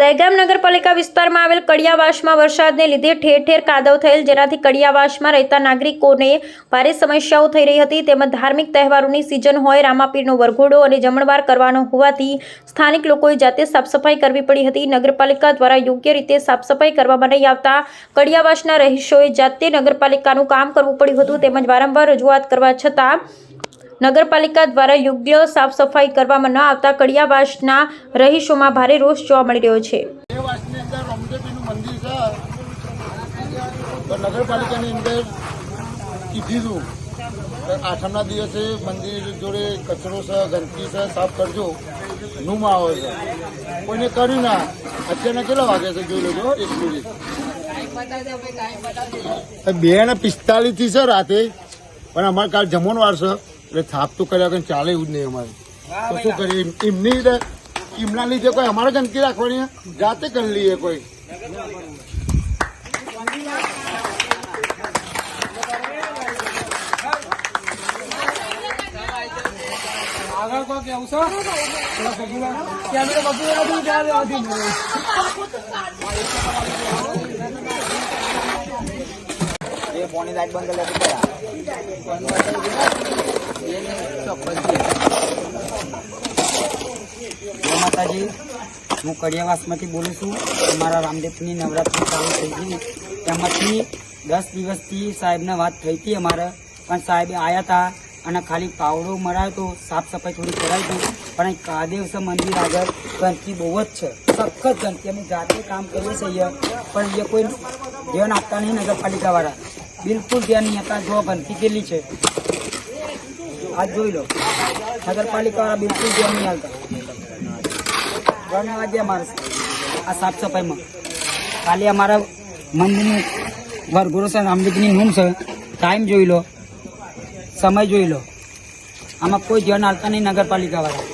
દહેગામ નગરપાલિકા વિસ્તારમાં આવેલ કડિયાવાસમાં વરસાદને લીધે ઠેર ઠેર કાદવ થયેલ, જેનાથી કડિયાવાસમાં રહેતા નાગરિકોને ભારે સમસ્યાઓ થઈ રહી હતી. તેમજ ધાર્મિક તહેવારોની સિઝન હોય, રામાપીરનો વરઘોડો અને જમણવાર કરવાનો હોવાથી સ્થાનિક લોકોએ જાતે સાફસફાઈ કરવી પડી હતી. નગરપાલિકા દ્વારા યોગ્ય રીતે સાફસફાઈ કરવામાં નહીં આવતા કડિયાવાસના રહીશોએ જાતે નગરપાલિકાનું કામ કરવું પડ્યું હતું. તેમજ વારંવાર રજૂઆત કરવા છતાં નગરપાલિકા દ્વારા યોગ્ય સાફ સફાઈ કરવામાં ન આવતા કડિયાવાસના રહીશોમાં ભારે રોષ જોવા મળી રહ્યો છે. નગરપાલિકાની અંદર કીધું આઠમના દિવસે મંદિર જોડે કચરો છે, ગંદકી છે, સાફ કરજો. નું આવે છે. કોઈને કર્યું ના. અત્યારના કેટલા વાગે છે જોઈ લેજો, એક મિનિટ. બે ને પિસ્તાલીસથી છે રાતે. પણ અમારે કાલ જમણવાર છે એટલે સાફ તો કર્યા વગર ચાલે એવું જ નહીં અમારે. તો શું કરીએ? એમ- એમની રીતે એમના લીધે કોઈ અમારે ગંદકી રાખવાની જાતે કરી લઈએ કોઈ. આગળ કોઈ કેવું છે? થોડા પગુલા કેમેરા પગુલા માતાજી. હું કડિયાવાસમાંથી બોલું છું. અમારા રામદેવની નવરાત્રી ચાલુ થઈ ગઈ. તેમાંથી દસ દિવસથી સાહેબને વાત થઈ હતી અમારે. પણ સાહેબ આવ્યા હતા અને ખાલી પાવડો મરાયો તો સાફ સફાઈ થોડી કરાવી હતી. પણ અહીં કાદેવસર મંદિર આગળ. ગંદકી બહુ જ છે. સખત ગંદકી અમે જાતે કામ કરીએ છીએ પણ એ કોઈ ધ્યાન આપતા નહીં નગરપાલિકાવાળા. બિલકુલ ધ્યાન નહીં આપતા. જો ગંદકી કેટલી છે. આજ જોઈ લો. નગરપાલિકાવાળા બિલકુલ ધ્યાન નહીં આવતા ત્રણ વાગે અમારે આ સાફ સફાઈમાં. ખાલી અમારા મંદિરનું વરઘોડો છે રામદેવની હું છે. ટાઈમ જોઈ લો. સમય જોઈ લો. આમાં કોઈ ધ્યાન આપતા નહીં નગરપાલિકાવાળા